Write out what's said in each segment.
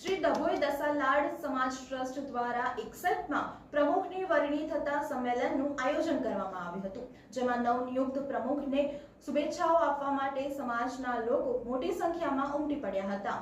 શ્રી ડભોઈ દસાલાડ સમાજ ટ્રસ્ટ દ્વારા એકસઠમાં પ્રમુખની વરણી થતા સંમેલનનું આયોજન કરવામાં આવ્યું હતું, જેમાં નવનિયુક્ત પ્રમુખને શુભેચ્છાઓ આપવા માટે સમાજના લોકો મોટી સંખ્યામાં ઉમટી પડ્યા હતા.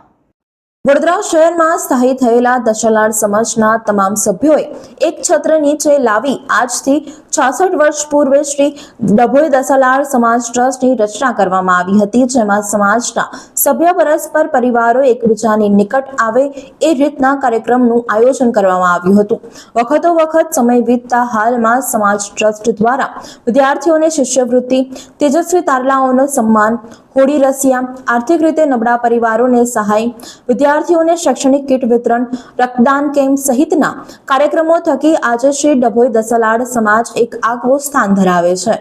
વડોદરા શહેરમાં સ્થાયી થયેલા દશલાડ સમાજના તમામ સભ્યોએ એક છત્ર નીચે લાવી આજથી છાસઠ વર્ષ પૂર્વે શ્રી ડભોઈ દસાલાડ સમાજ ટ્રસ્ટની રચના કરવામાં આવી હતી, જેમાં સમાજના સભ્ય પરસ્પર પરિવારો એકબીજાની નિકટ આવે એ રીતના કાર્યક્રમનું આયોજન કરવામાં આવ્યું હતું. વખતો વખત સમય વીતતા હાલમાં સમાજ ટ્રસ્ટ દ્વારા વિદ્યાર્થીઓને શિષ્યવૃત્તિ, તેજસ્વી તારલાઓનો સન્માન, હોળી રસિયા, આર્થિક રીતે નબળા પરિવારોને સહાય, વિદ્યાર્થીઓને શૈક્ષણિક કીટ વિતરણ, રક્તદાન કેમ્પ સહિતના કાર્યક્રમો થકી આજે શ્રી ડભોઈ દસલાડ સમાજ એક આગવું સ્થાન ધરાવે છે.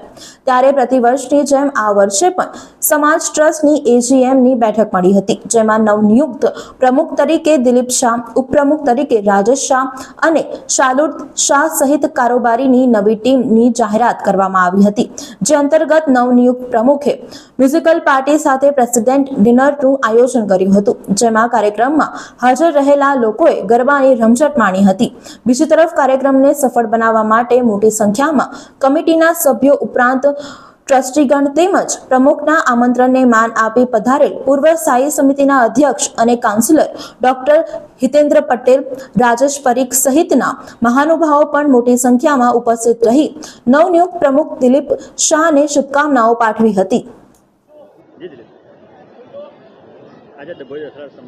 ત્યારે પ્રતિવર્ષની જેમ આ વર્ષે પણ સમાજ ટ્રસ્ટની એજીએમની બેઠક મળી હતી, જેમાં નવનિયુક્ત પ્રમુખ તરીકે દિલીપ શાહ, ઉપપ્રમુખ તરીકે રાજેશ શાહ અને શાલુદ શાહ સહિત કારોબારીની નવી ટીમની જાહેરાત કરવામાં આવી હતી. જે અંતર્ગત નવનિયુક્ત પ્રમુખે મ્યુઝિકલ પાર્ટી સાથે પ્રેસિડેન્ટ ડિનરનું આયોજન કર્યું હતું, જેમાં કાર્યક્રમમાં હાજર રહેલા લોકોએ ગરબાની રમઝટ માણી હતી. બીજી તરફ કાર્યક્રમને સફળ બનાવવા માટે મોટી સંખ્યામાં કમિટીના સભ્યો ઉપરાંત ટ્રસ્ટીગણ તેમજ પ્રમુખના આમંત્રણને માન આપી પધારેલ પૂર્વ સ્થાયી સમિતિના અધ્યક્ષ અને કાઉન્સિલર ડોક્ટર હિતેન્દ્ર પટેલ રાજેશ પરીખ સહિતના મહાનુભાવો પણ મોટી સંખ્યામાં ઉપસ્થિત રહી નવનિયુક્ત પ્રમુખ દિલીપ શાહને શુભકામનાઓ પાઠવી હતી.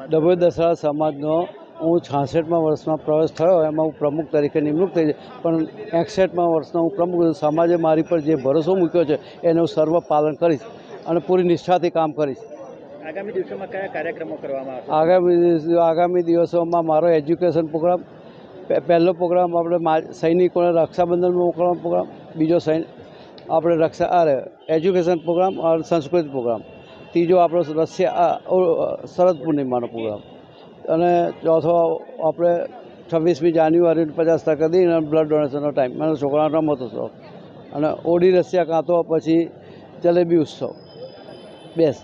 ડભોઈ દસરા સમાજનો હું છાસઠમાં વર્ષમાં પ્રવેશ થયો એમાં હું પ્રમુખ તરીકે નિમણૂક થઈ પણ એકસઠમાં વર્ષનો હું પ્રમુખ સમાજે મારી પર જે ભરોસો મૂક્યો છે એને હું સર્વ પાલન કરીશ અને પૂરી નિષ્ઠાથી કામ કરીશ. આગામી દિવસોમાં કયા કાર્યક્રમો કરવામાં આવશે? આગામી આગામી દિવસોમાં મારો એજ્યુકેશન પ્રોગ્રામ પહેલો પ્રોગ્રામ આપણે સૈનિકોને રક્ષાબંધન મોકલવાનો પ્રોગ્રામ બીજો સૈન આપણે રક્ષા અરે એજ્યુકેશન પ્રોગ્રામ અને સંસ્કૃત પ્રોગ્રામ. ત્રીજો આપણો રશિયા શરદ પૂર્ણિમાનો પ્રોગ્રામ. અને ચોથો આપણે છવ્વીસમી જાન્યુઆરી પચાસ ટકા દઈને બ્લડ ડોનેશનનો ટાઈમ મને છોકરાનો રમત શોખ. અને ઓડી રશિયા કાં તો પછી જલેબી ઉત્સવ. બેસ.